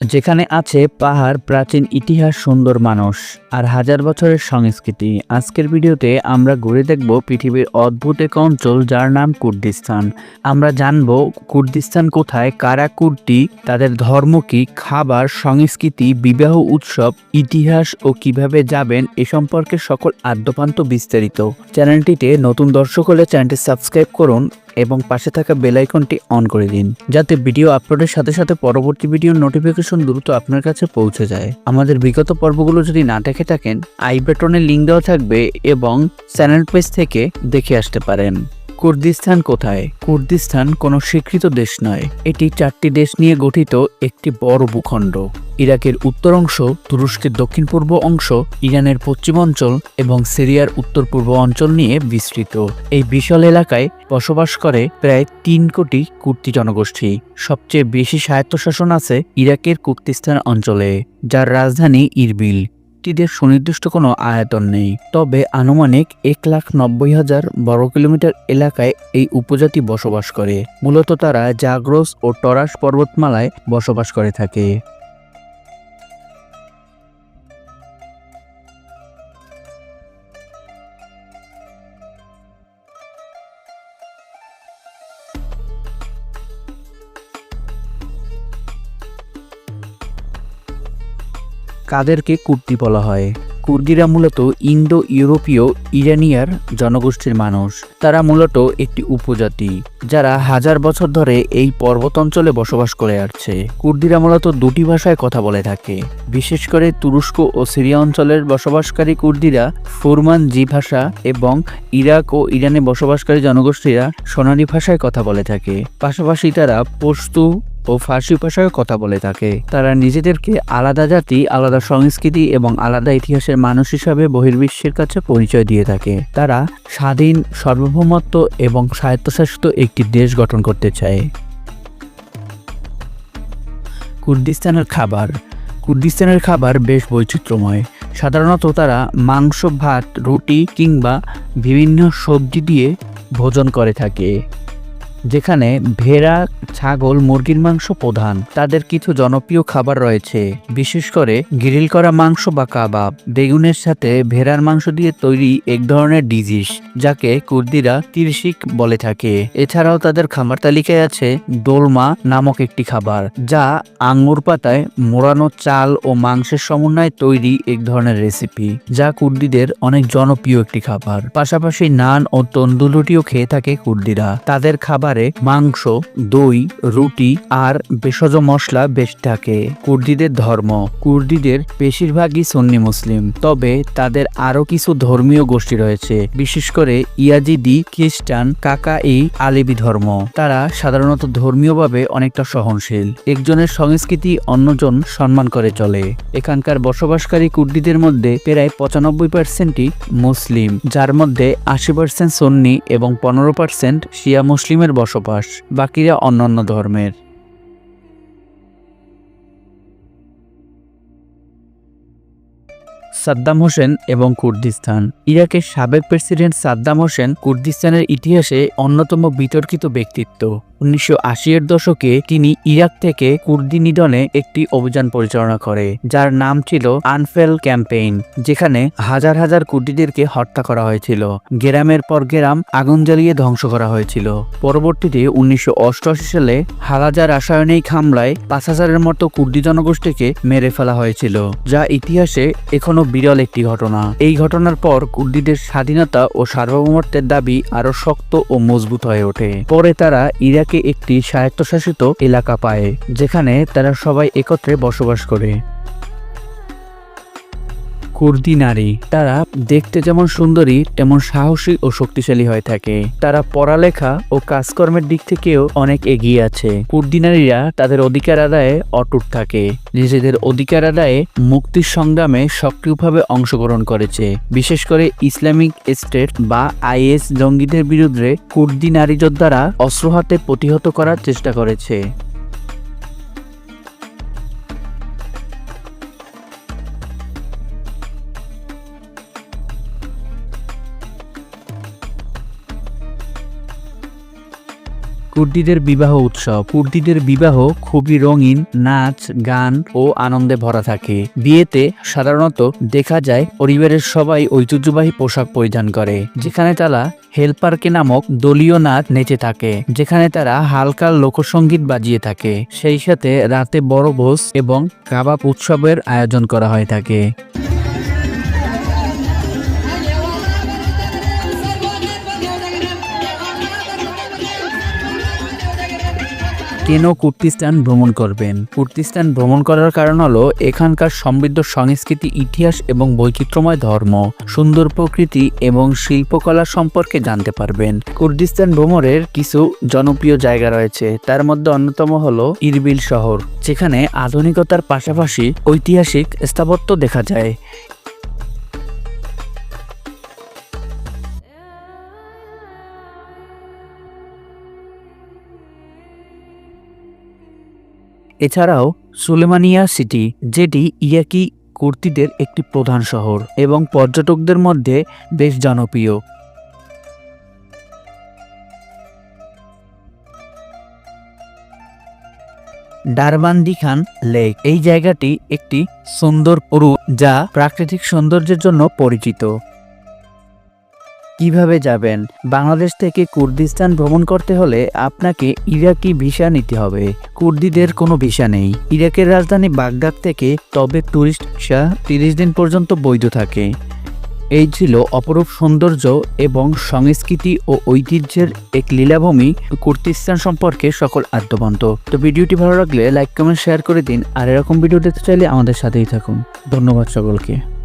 যেখানে আছে পাহাড় প্রাচীন ইতিহাস সুন্দর মানুষ। আর হাজার বছরের সংস্কৃতি। আজকের ভিডিওতে আমরা ঘুরে দেখব পৃথিবীর অদ্ভুত এক অঞ্চল যার নাম কুর্দিস্তান। আমরা জানব কুর্দিস্তান কোথায়, কারা কুর্দি, তাদের ধর্ম কি, খাবার, সংস্কৃতি, বিবাহ উৎসব, ইতিহাস ও কীভাবে যাবেন এ সম্পর্কে সকল আদ্যপান্ত বিস্তারিত। চ্যানেলটিতে নতুন দর্শক হলে চ্যানেলটি সাবস্ক্রাইব করুন এবং পাশে থাকা বেল আইকনটি অন করে দিন, যাতে ভিডিও আপলোডের সাথে সাথে পরবর্তী ভিডিওর নোটিফিকেশন দ্রুত আপনার কাছে পৌঁছে যায়। আমাদের বিগত পর্বগুলো যদি না দেখে থাকেন আই বাটনে লিঙ্ক দেওয়া থাকবে এবং চ্যানেল পেজ থেকে দেখে আসতে পারেন। কুর্দিস্তান কোথায়? কুর্দিস্তান কোনো স্বীকৃত দেশ নয়। এটি চারটি দেশ নিয়ে গঠিত একটি বড় ভূখণ্ড। ইরাকের উত্তর অংশ, তুরস্কের দক্ষিণ পূর্ব অংশ, ইরানের পশ্চিম অঞ্চল এবং সিরিয়ার উত্তর পূর্ব অঞ্চল নিয়ে বিস্তৃত। এই বিশাল এলাকায় বসবাস করে প্রায় তিন কোটি কুর্তি জনগোষ্ঠী। সবচেয়ে বেশি স্বায়ত্তশাসন আছে ইরাকের কুর্দিস্তান অঞ্চলে, যার রাজধানী ইরবিল। কুর্দিদের সুনির্দিষ্ট কোনো আয়তন নেই। তবে আনুমানিক এক লাখ নব্বই হাজার বর্গ কিলোমিটার এলাকায় এই উপজাতি বসবাস করে। মূলত তারা জাগ্রস ও টরাস পর্বতমালায় বসবাস করে থাকে। কাদেরকে কুর্দি বলা হয়। কুর্দিরা মূলত ইন্দো ইউরোপীয় ইরানিয়ার জনগোষ্ঠীর মানুষ। তারা মূলত একটি উপজাতি, যারা হাজার বছর ধরে এই পর্বত অঞ্চলে বসবাস করে আসছে। কুর্দিরা মূলত দুটি ভাষায় কথা বলে থাকে। বিশেষ করে তুরস্ক ও সিরিয়া অঞ্চলের বসবাসকারী কুর্দিরা ফুরমান জি ভাষা এবং ইরাক ও ইরানে বসবাসকারী জনগোষ্ঠীরা সোনালি ভাষায় কথা বলে থাকে। পাশাপাশি তারা পশতু ও ফার্সি ভাষায় কথা বলে থাকে। তারা নিজেদেরকে আলাদা জাতি, আলাদা সংস্কৃতি এবং আলাদা ইতিহাসের মানুষ হিসাবে বহির্বিশ্বের কাছে পরিচয় দিয়ে থাকে। তারা স্বাধীন, সার্বভৌমত্ব এবং স্বায়ত্তশাসিত একটি দেশ গঠন করতে চায়। কুর্দিস্তানের খাবার। কুর্দিস্তানের খাবার বেশ বৈচিত্র্যময়। সাধারণত তারা মাংস, ভাত, রুটি কিংবা বিভিন্ন সবজি দিয়ে ভোজন করে থাকে। যেখানে ভেড়া, ছাগল, মুরগির মাংস প্রধান। তাদের কিছু জনপ্রিয় খাবার রয়েছে, বিশেষ করে গ্রিল করা মাংস বা কাবাব। বেগুনের সাথে ভেড়ার মাংস দিয়ে তৈরি এক ধরনের ডিজিস যাকে কুর্দিরা তিরশিক বলে থাকে। এছাড়াও তাদের খাবার তালিকায় আছে দোলমা নামক একটি খাবার, যা আঙ্গুর পাতায় মোড়ানো চাল ও মাংসের সমন্বয়ে তৈরি এক ধরনের রেসিপি, যা কুর্দিদের অনেক জনপ্রিয় একটি খাবার। পাশাপাশি নান ও তন্দুলুটিও খেয়ে থাকে কুর্দিরা। তাদের খাবারে মাংস, দই, রুটি আর ভেষজ মশলা বেশ থাকে। কুর্দিদের ধর্ম। কুর্দিদের বেশিরভাগই সন্নি মুসলিম। তবে তাদের আরও কিছু ধর্মীয় গোষ্ঠী রয়েছে। বিশেষ করে ইয়াজিদি, খ্রিস্টান কাকাই আলেবি ধর্ম। তারা সাধারণত ধর্মীয়ভাবে অনেকটা সহনশীল। একজনের সংস্কৃতি অন্যজন সম্মান করে চলে। এখানকার বসবাসকারী কুর্দিদের মধ্যে প্রায় পঁচানব্বই পার্সেন্টই মুসলিম। যার মধ্যে আশি পার্সেন্ট সন্নি এবং পনেরো পার্সেন্ট শিয়া মুসলিমের বসবাস বাকিরা অন্যান্য ধর্মের। সাদ্দাম হোসেন এবং কুর্দিস্তান। ইরাকের সাবেক প্রেসিডেন্ট সাদ্দাম হোসেন কুর্দিস্তানের ইতিহাসে অন্যতম বিতর্কিত ব্যক্তিত্ব। উনিশশো আশি এর দশকে তিনি ইরাক থেকে কুর্দি নিধনে একটি অভিযান পরিচালনা করে, যার নাম ছিল আনফেল ক্যাম্পেইন, যেখানে হাজার হাজার কুর্দিদেরকে হত্যা করা হয়েছিল। গেরামের পর গেরাম আগুন জ্বালিয়ে ধ্বংস করা হয়েছিল। পরবর্তীতে উনিশশো অষ্টআশি সালে হালাজা রাসায়নিক হামলায় পাঁচ হাজারের মতো কুর্দি জনগোষ্ঠীকে মেরে ফেলা হয়েছিল, যা ইতিহাসে এখনও বিরল একটি ঘটনা। এই ঘটনার পর কুর্দিদের স্বাধীনতা ও সার্বভৌমত্বের দাবি আরও শক্ত ও মজবুত হয়ে ওঠে। পরে তারা ইরাকে একটি স্বায়ত্তশাসিত এলাকা পায় যেখানে তারা সবাই একত্রে বসবাস করে। কুর্দি নারী। তারা দেখতে যেমন সুন্দরী, তেমন সাহসী ও শক্তিশালী হয়ে থাকে। তারা পড়ালেখা ও কাজকর্মের দিক থেকেও অনেক এগিয়ে আছে। কুর্দি নারীরা তাদের অধিকার আদায়ে অটুট থাকে। নিজেদের অধিকার আদায়ে মুক্তির সংগ্রামে সক্রিয়ভাবে অংশগ্রহণ করেছে। বিশেষ করে ইসলামিক স্টেট বা আইএস জঙ্গিদের বিরুদ্ধে কুর্দি নারী যোদ্ধারা অস্ত্র হাতে প্রতিহত করার চেষ্টা করেছে। কুর্দিদের বিবাহ উৎসব। কুর্দিদের বিবাহ খুবই রঙিন, নাচ, গান ও আনন্দে ভরা থাকে। বিয়েতে সাধারণত দেখা যায় পরিবারের সবাই ঐতিহ্যবাহী পোশাক পরিধান করে, যেখানে তারা হেলপারকে নামক দলীয় নাচ নেচে থাকে, যেখানে তারা হালকা লোকসঙ্গীত বাজিয়ে থাকে। সেই সাথে রাতে বড় ভোজ এবং কাবাব উৎসবের আয়োজন করা হয়ে থাকে। কেন কুর্তিস্তান ভ্রমণ করবেন? কুর্তিস্তান ভ্রমণ করার কারণ হলো এখানকার সমৃদ্ধ সংস্কৃতি, ইতিহাস এবং বৈচিত্র্যময় ধর্ম, সুন্দর প্রকৃতি এবং শিল্পকলা সম্পর্কে জানতে পারবেন। কুর্দিস্তান ভ্রমণের কিছু জনপ্রিয় জায়গা রয়েছে। তার মধ্যে অন্যতম হলো ইরবিল শহর, যেখানে আধুনিকতার পাশাপাশি ঐতিহাসিক স্থাপত্য দেখা যায়। এছাড়াও সুলেমানিয়া সিটি, যেটি ইয়াকি কুর্তিদের একটি প্রধান শহর এবং পর্যটকদের মধ্যে বেশ জনপ্রিয়। ডারবান্দি খান লেক এই জায়গাটি একটি সুন্দর পুরু যা প্রাকৃতিক সৌন্দর্যের জন্য পরিচিত। কীভাবে যাবেন? বাংলাদেশ থেকে কুর্দিস্তান ভ্রমণ করতে হলে আপনাকে ইরাকি ভিসা নিতে হবে। কুর্দিদের কোনো ভিসা নেই। ইরাকের রাজধানী বাগদাদ থেকে তবে ট্যুরিস্ট ভিসা তিরিশ দিন পর্যন্ত বৈধ থাকে। এই ছিল অপরূপ সৌন্দর্য এবং সংস্কৃতি ও ঐতিহ্যের এক লীলাভূমি কুর্দিস্তান সম্পর্কে সকল আদ্যবন্ত। তো ভিডিওটি ভালো লাগলে লাইক, কমেন্ট, শেয়ার করে দিন। আর এরকম ভিডিও দেখতে চাইলে আমাদের সাথেই থাকুন। ধন্যবাদ সকলকে।